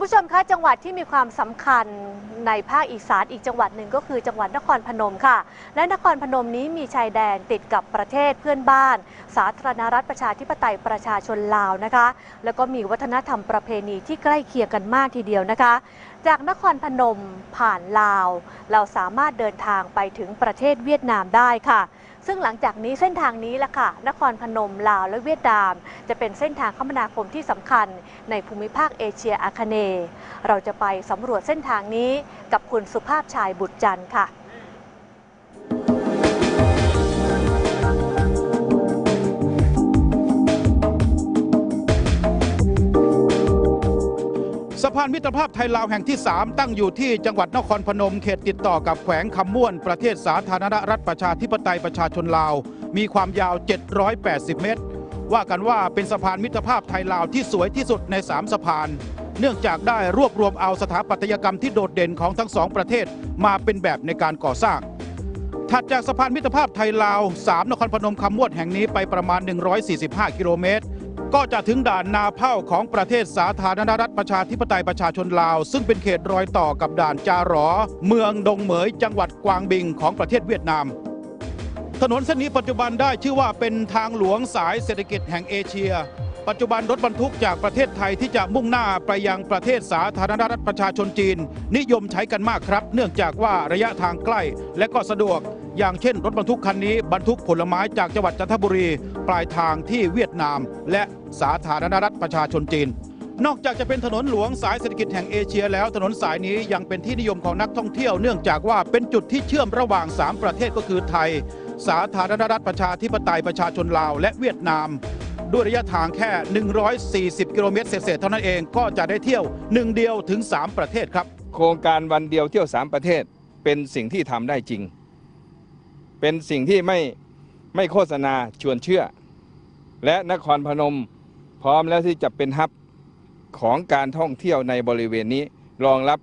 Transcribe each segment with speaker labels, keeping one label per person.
Speaker 1: ผู้ชมคะจังหวัดที่มีความสำคัญในภาคอีสานอีกจังหวัดหนึ่งก็คือจังหวัดนครพนมค่ะ และนครพนมนี้มีชายแดนติดกับประเทศเพื่อนบ้าน สาธารณรัฐประชาธิปไตยประชาชนลาวนะคะ แล้วก็มีวัฒนธรรมประเพณีที่ใกล้เคียงกันมากทีเดียวนะคะ จากนครพนมผ่านลาว เราสามารถเดินทางไปถึงประเทศเวียดนามได้ค่ะซึ่งหลังจากนี้เส้นทางนี้แหละค่ะ นครพนมลาวและเวียดนาม จะเป็นเส้นทางคมนาคมที่สำคัญในภูมิภาคเอเชียอาคเนย์เราจะไปสำรวจเส้นทางนี้กับคุณสุภาพชายบุตรจันทร์ค่ะา
Speaker 2: นมิตรภาพไทยลาวแห่งที่ 3 ตั้งอยู่ที่จังหวัดนครพนมเขตติดต่อกับแขวงคำม่วน ประเทศสาธารณรัฐประชาธิปไตยประชาชนลาว มีความยาว 780 เมตร ว่ากันว่าเป็นสะพานมิตรภาพไทยลาวที่สวยที่สุดใน 3 สะพาน เนื่องจากได้รวบรวมเอาสถาปัตยกรรมที่โดดเด่นของทั้งสองประเทศมาเป็นแบบในการก่อสร้าง ถัดจากสะพานมิตรภาพไทยลาว 3 นครพนมคำม่วนแห่งนี้ไปประมาณ 145 กิโลเมตร ก็จะถึงด่านนาเผ่าของประเทศสาธารณรัฐประชาธิปไตยประชาชนลาว ซึ่งเป็นเขตรอยต่อกับด่านจาหรอ เมืองดงเหมย จังหวัดกวางบิงของประเทศเวียดนาม ถนนเส้นนี้ปัจจุบันได้ชื่อว่าเป็นทางหลวงสายเศรษฐกิจแห่งเอเชีย ปัจจุบันรถบรรทุกจากประเทศไทยที่จะมุ่งหน้าไปยังประเทศสาธารณรัฐประชาชนจีน นิยมใช้กันมากครับ เนื่องจากว่าระยะทางใกล้และก็สะดวก อย่างเช่น รถบรรทุกคันนี้บรรทุกผลไม้จากจังหวัดจันทบุรี ปลายทางที่เวียดนาม และสาธารณรัฐประชาชนจีนนอกจากจะเป็นถนนหลวงสายเศรษฐกิจแห่งเอเชียแล้วถนนสายนี้ยังเป็นที่นิยมของนักท่องเที่ยวเนื่องจากว่าเป็นจุดที่เชื่อมระหว่าง 3 ประเทศก็คือไทย สาธารณรัฐประชาธิปไตยประชาชนลาว และเวียดนาม ด้วยระยะทางแค่ 140 กิโลเมตรเศษๆเท่านั้นเองก็จะได้เที่ยวหนึ่งเดียวถึง 3 ประเทศครับ
Speaker 3: โครงการวันเดียวเที่ยวสามประเทศเป็นสิ่งที่ทำได้จริง เป็นสิ่งที่ไม่ไม่โฆษณาชวนเชื่อ และนครพนมพร้อมแล้วที่จะเป็นฮับของการท่องเที่ยวในบริเวณนี้รองรับ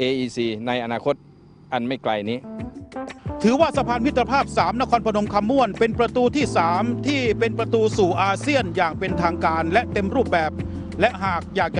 Speaker 3: AEC ในอนาคตอันไม่ไกลนี้
Speaker 2: ถือว่าสะพานมิตรภาพ 3 นครพนมคำม่วน เป็นประตูที่ 3 ที่เป็นประตูสู่อาเซียนอย่างเป็นทางการและเต็มรูปแบบ และหากอยาก